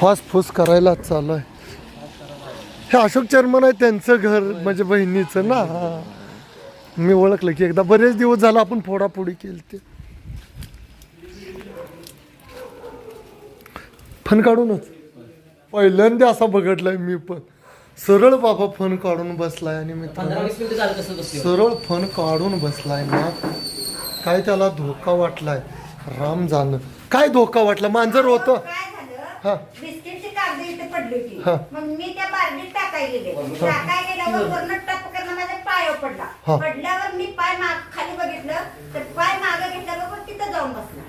फास फूस करायला चालू आहे हे अशोक चर्मन आहे त्यांचं घर म्हणजे बहिणीचं ना. हा मी ओळखलं की एकदा बरेच दिवस झाला आपण फोडाफोडी केली ते फन काढूनच. पहिल्यांदा असा बघितलाय मी पण. सरळ बाबा फन काढून बसलाय आणि मी सरळ फन काढून बसलाय ना. काय त्याला धोका वाटलाय? राम जाणं काय धोका वाटला? मांजर होतं. हा. झालं बिस्किटची कागद इथे पडली होती. हा. मग मी त्या बारडीत टाकाय गेले. टाकाय गेल्यावर वरनं. टप करणं माझ्या पायावर पडला. हा. पडल्यावर मी पाय माग खाली बघितलं तर पाय मागे घेतल्यावर पण तिथं जाऊन बसला.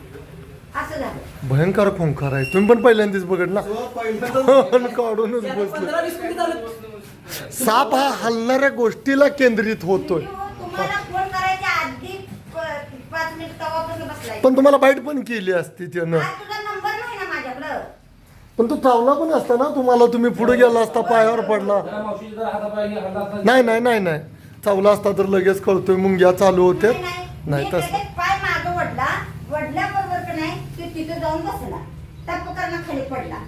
असं झालं. भयंकर खोंकार आहे. तुम्ही पण पहिल्यांदाच बघितला? फन काढूनच बसले. पंधरा वीस मिनिटं झालं. साप हा हलणाऱ्या गोष्टीला केंद्रित होतोय. हो, तुम्हाला फोन करायच्या आधी प- पाच मिनिट तवापासून बसलाय. पण तुम्हाला बाईट पण केली असती त्यानं. आज तुझा नंबर नाही ना माझ्याकडं पण तो चावला पण असता ना तुम्हाला तुम्ही पुढे गेला असता पायावर पडला. नाही नाही नाही नाही. चावला असता तर लगेच कळतोय मुंग्या चालू होते नाही तसं. लगेच पाय मागं वडला. वडल्याबरोबर का नाही तो तिथं जाऊन बसला. टप करणं खाली पडला.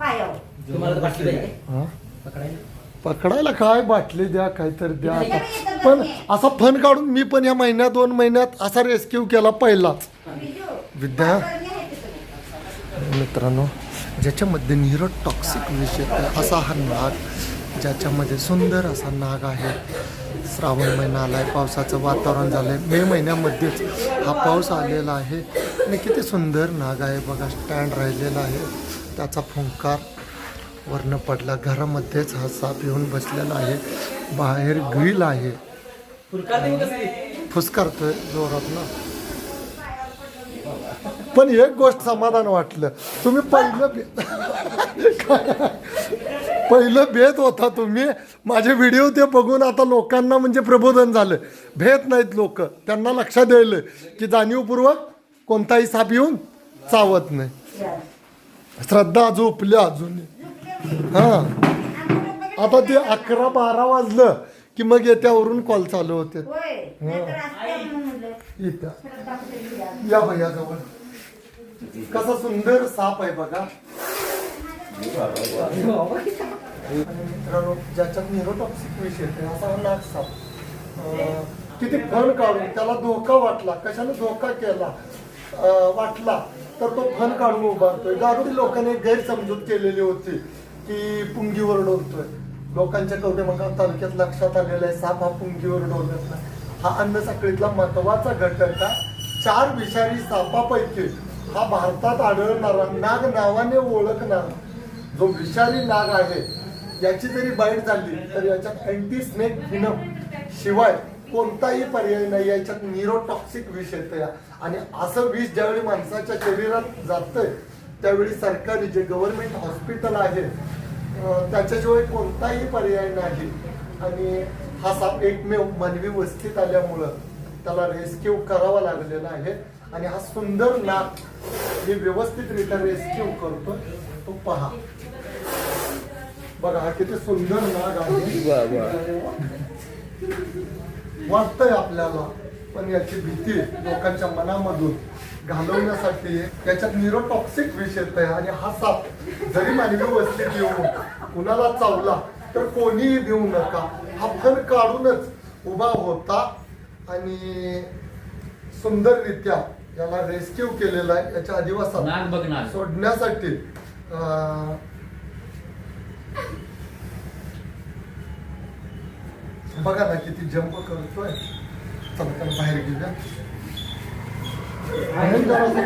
पायावर. तुम्हाला तर बाटली पाहिजे हा? पकडायला. पकडायला काय? बाटली द्या काहीतरी द्या. आता पण असा फन काढून मी पण या महिन्यात दोन महिन्यात असा रेस्क्यू केला पहिलाच. विद्या? मित्रांनो ज्याच्यामध्ये निरट टॉक्सिक विष येतं असा हा नाग ज्याच्यामध्ये सुंदर असा नाग आहे. श्रावण महिना आला आहे पावसाचं वातावरण झालं आहे मे महिन्यामध्येच हा पाऊस आलेला आहे. आणि किती सुंदर नाग आहे बघा स्टँड राहिलेला आहे. त्याचा फुंकार वर्ण पडला. घरामध्येच हा साप येऊन बसलेला आहे. बाहेर ग्रिल आहे. फुसकारतोय जोरात ना. पण एक गोष्ट समाधान वाटलं. तुम्ही पहिलं बे- पहिलं भेट होता तुम्ही. माझे व्हिडिओ ते बघून आता लोकांना म्हणजे प्रबोधन झालं. भेट नाहीत लोक. त्यांना लक्षात यायलं की जाणीवपूर्वक कोणताही साप येऊन चावत नाही. श्रद्धा झोपल्या अजून हां. आता ते अकरा बारा वाजलं की मग येत्यावरून कॉल चालू होते. इथं? या भैया जवळ. कसा सुंदर साप आहे बघा. आणि मित्रांनो ज्याच्यात निरोटॉक्सिक विष येते असा हा नाग साप किती फण काढून त्याला धोका वाटला कशाने धोका केला वाटला तर तो फण काढून उभारतोय. गारुडी लोकांनी गैरसमजूत केलेली होती की पुंगीवर डोलतोय. लोकांच्या कवडेमंगाव तालुक्यात लक्षात आलेला आहे साप हा पुंगीवर डोलत नाही. हा अन्न साखळीतला महत्त्वाचा घटक आहे. चार विषारी सापापैकी हा भारतात आढळणारा नाग नावाने ओळखणारा जो विषारी नाग आहे याची जरी बाईट झाली तर याच्यात अँटी स्नेक फिनम शिवाय कोणताही पर्याय नाही याच्यात निरोटॉक्सिक विष येतं या आणि असं विष ज्यावेळी माणसाच्या शरीरात जातंय त्यावेळी सरकारी जे गव्हर्नमेंट हॉस्पिटल आहे त्याच्याशिवाय कोणताही पर्याय नाही. आणि हा साप एकमेव मानवी वस्तीत आल्यामुळं त्याला रेस्क्यू करावा लागलेला आहे. आणि हा सुंदर नाग मी व्यवस्थितरित्या रेस्क्यू करतो तो पहा. बघा हा किती सुंदर नाग आहे. वाटतंय आपल्याला पण याची भीती लोकांच्या मनामधून घालवण्यासाठी याच्यात न्यूरोटॉक्सिक विष येत आहे आणि हा साप जरी मानवी वस्तीत येऊन कुणाला चावला तर कोणीही देऊ नका. हा फर काढूनच उभा होता आणि सुंदररित्या याला रेस्क्यू केलेला आहे. याच्या बघणार. सोडण्यासाठी बघा ना किती जंप करतोय. चला त्याला बाहेर घेऊया बाहेर जरासं-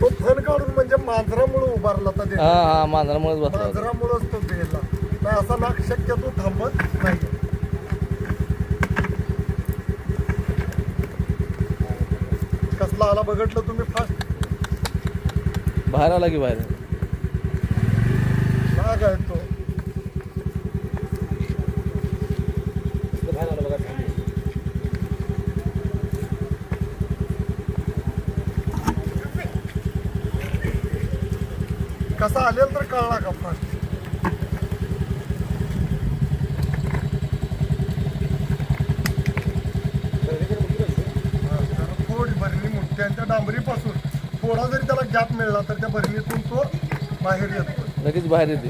तो फन काढून म्हणजे मांजरामुळे उभारला होता ते हा हा मांजरामुळेच बसला होता. मांजरामुळेच तो गेला नाही असा नाग शक्यतो थांबत नाही. कसला आला बघितलं तुम्ही फास्ट बाहेर आला की बाहेर नाग आहे तो बाहेर आलं बघा कसा आलेल तर कळला का हा, भरणी त्या डांबरीपासून? थोडा जरी त्याला गॅप मिळाला तर त्या भरणीतून तो बाहेर येतो. लगेच बाहेर येते.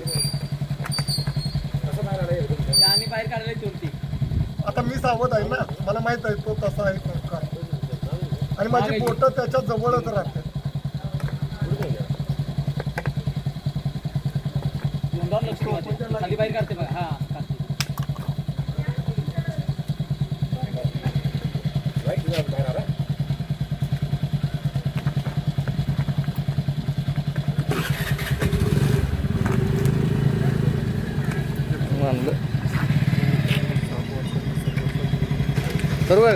बाहेर चोरती आता मी सावध आहे ना? मला माहीत आहे तो तसा आहे तो आणि माझी बोट त्याच्या जवळच राहते तोंडावर लक्ष ठेवायचं. खाली बाहेर काढते बघा हा मानलं सर्व